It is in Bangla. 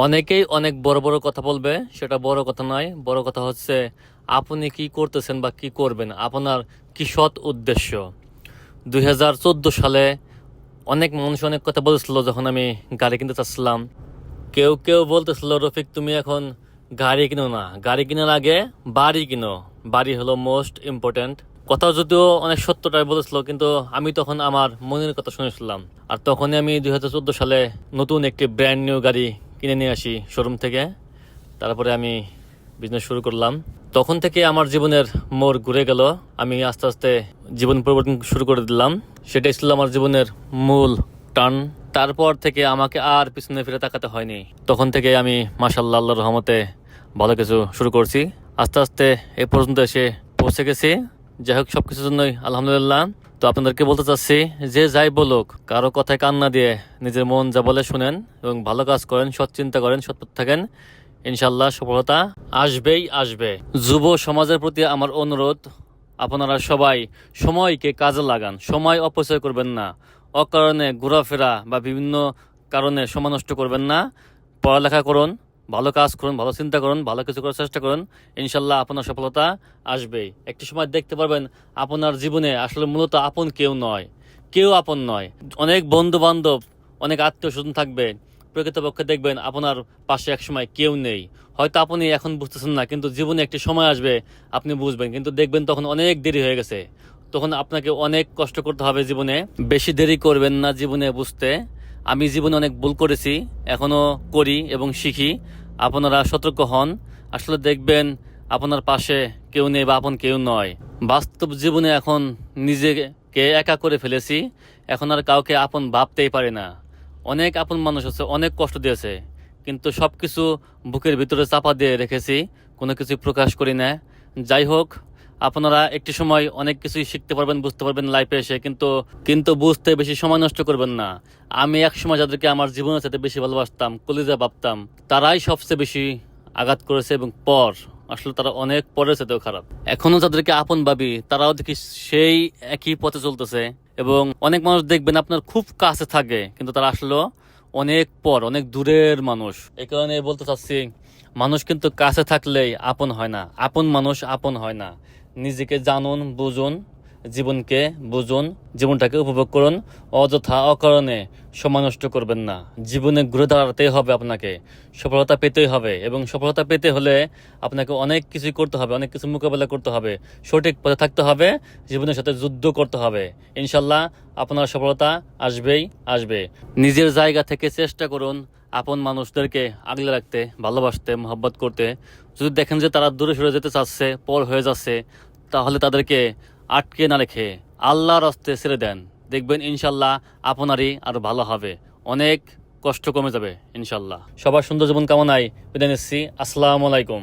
অনেকেই অনেক বড় বড় কথা বলবে, সেটা বড় কথা নয়। বড় কথা হচ্ছে, আপনি কি করতেছেন বা কি করবেন? আপনার কি সৎ উদ্দেশ্য? দুই হাজার চোদ্দ সালে অনেক মানুষ অনেক কথা বলেছিল যখন আমি গাড়ি কিনতে চাচ্ছিলাম। কেউ কেউ বলতেছিল, রফিক, তুমি এখন গাড়ি কিনো না। গাড়ি কেনার আগে বাড়ি কিনো। বাড়ি হলো মোস্ট ইম্পর্ট্যান্ট কথা যদিও অনেক সত্যটাই বলেছিল, কিন্তু আমি তখন আমার মনের কথা শুনেছিলাম। আর তখনই আমি দুই হাজার চোদ্দ সালে নতুন একটি ব্র্যান্ড নিউ গাড়ি কিনে নিয়ে আসি শোরুম থেকে। তারপরে আমি বিজনেস শুরু করলাম। তখন থেকে আমার জীবনের মোড় ঘুরে গেল। আমি আস্তে আস্তে জীবন পরিবর্তন শুরু করে দিলাম। সেটাই ছিল আমার জীবনের মূল টান। তারপর থেকে আমাকে আর পিছনে ফিরে তাকাতে হয়নি। তখন থেকে আমি মাসাল্লাহ আল্লাহর রহমতে ভালো কিছু শুরু করছি। আস্তে আস্তে এ পর্যন্ত এসে পৌঁছে গেছি। যাই হোক সব কিছুর জন্যই আলহামদুলিল্লাহ। তো আপনাদেরকে বলতে চাচ্ছি, যে যাই বলুক, কারও কথায় কান্না দিয়ে নিজের মন যা বলে শুনেন এবং ভালো কাজ করেন, সৎ চিন্তা করেন সৎপথ থাকেন ইনশাল্লাহ সফলতা আসবেই আসবে। যুব সমাজের প্রতি আমার অনুরোধ, আপনারা সবাই সময়কে কাজে লাগান, সময় অপচয় করবেন না, অকারণে ঘোরাফেরা বা বিভিন্ন কারণে সময় নষ্ট করবেন না, পড়ালেখা করুন ভালো কাজ করুন, ভালো চিন্তা করুন, ভালো কিছু করার চেষ্টা করুন, ইনশাল্লাহ আপনার সফলতা আসবেই। একটি সময় দেখতে পারবেন আপনার জীবনে আসলে মূলত আপন কেউ নয়, কেউ আপন নয়। অনেক বন্ধু বান্ধব অনেক আত্মীয় স্বজন থাকবে, প্রকৃতপক্ষে দেখবেন আপনার পাশে এক সময় কেউ নেই। হয়তো আপনি এখন বুঝতেছেন না, কিন্তু জীবনে একটি সময় আসবে, আপনি বুঝবেন। কিন্তু দেখবেন তখন অনেক দেরি হয়ে গেছে। তখন আপনাকে অনেক কষ্ট করতে হবে জীবনে। বেশি দেরি করবেন না জীবনে বুঝতে। আমি জীবনে অনেক ভুল করেছি, এখনও করি এবং শিখি। আপনারা সতর্ক হন। আসলে দেখবেন আপনার পাশে কেউ নেই বা আপন কেউ নয়। বাস্তব জীবনে এখন নিজেকে একা করে ফেলেছি। এখন আর কাউকে আপন ভাবতেই পারি না। অনেক আপন মানুষ আছে, অনেক কষ্ট দিয়েছে। কিন্তু সব কিছু বুকের ভিতরে চাপা দিয়ে রেখেছি। কোনো কিছু প্রকাশ করি না। যাই হোক আপনারা একটি সময় অনেক কিছুই শিখতে পারবেন, বুঝতে পারবেন লাইফে এসে, কিন্তু কিন্তু বুঝতে বেশি সময় নষ্ট করবেন না। আমি এক সময় যাদেরকে আমার জীবনের সাথে বেশি ভালোবাসতাম, কলিজা ভাবতাম, তারাই সবচেয়ে বেশি আঘাত করেছে এবং পর, আসলে তারা অনেক পরের সাথেও খারাপ। এখনও যাদেরকে আপন ভাবি, তারাও দেখি সেই একই পথে চলতেছে এবং অনেক মানুষ দেখবেন আপনার খুব কাছে থাকে, কিন্তু তারা আসলে অনেক পর, অনেক দূরের মানুষ। এই কারণে বলতে চাচ্ছি, মানুষ কিন্তু কাছে থাকলেই আপন হয় না, আপন মানুষ আপন হয় না। নিজেকে জানুন, বুঝুন, জীবনকে বুঝুন, জীবনটাকে উপভোগ করুন। অযথা অকারণে সময় নষ্ট করবেন না। জীবনে ঘুরে দাঁড়াতেই হবে আপনাকে। সফলতা পেতেই হবে এবং সফলতা পেতে হলে আপনাকে অনেক কিছুই করতে হবে, অনেক কিছু মোকাবেলা করতে হবে। সঠিক পথে থাকতে হবে, জীবনের সাথে যুদ্ধ করতে হবে। ইনশাল্লাহ আপনার সফলতা আসবেই আসবে। নিজের জায়গা থেকে চেষ্টা করুন আপন মানুষদেরকে আগলে রাখতে, ভালোবাসতে, মহব্বত করতে। যদি দেখেন যে তারা দূরে সরে যেতে চাচ্ছে, পর হয়ে যাচ্ছে, তাহলে তাদেরকে আটকে না রেখে আল্লাহর হস্তে ছেড়ে দেন। দেখবেন ইনশাল্লাহ আপনারই আরও ভালো হবে। অনেক কষ্ট কমে যাবে ইনশাল্লাহ সবার সুন্দর জীবন কামনায় বিদায় নিচ্ছি। আসসালামু আলাইকুম।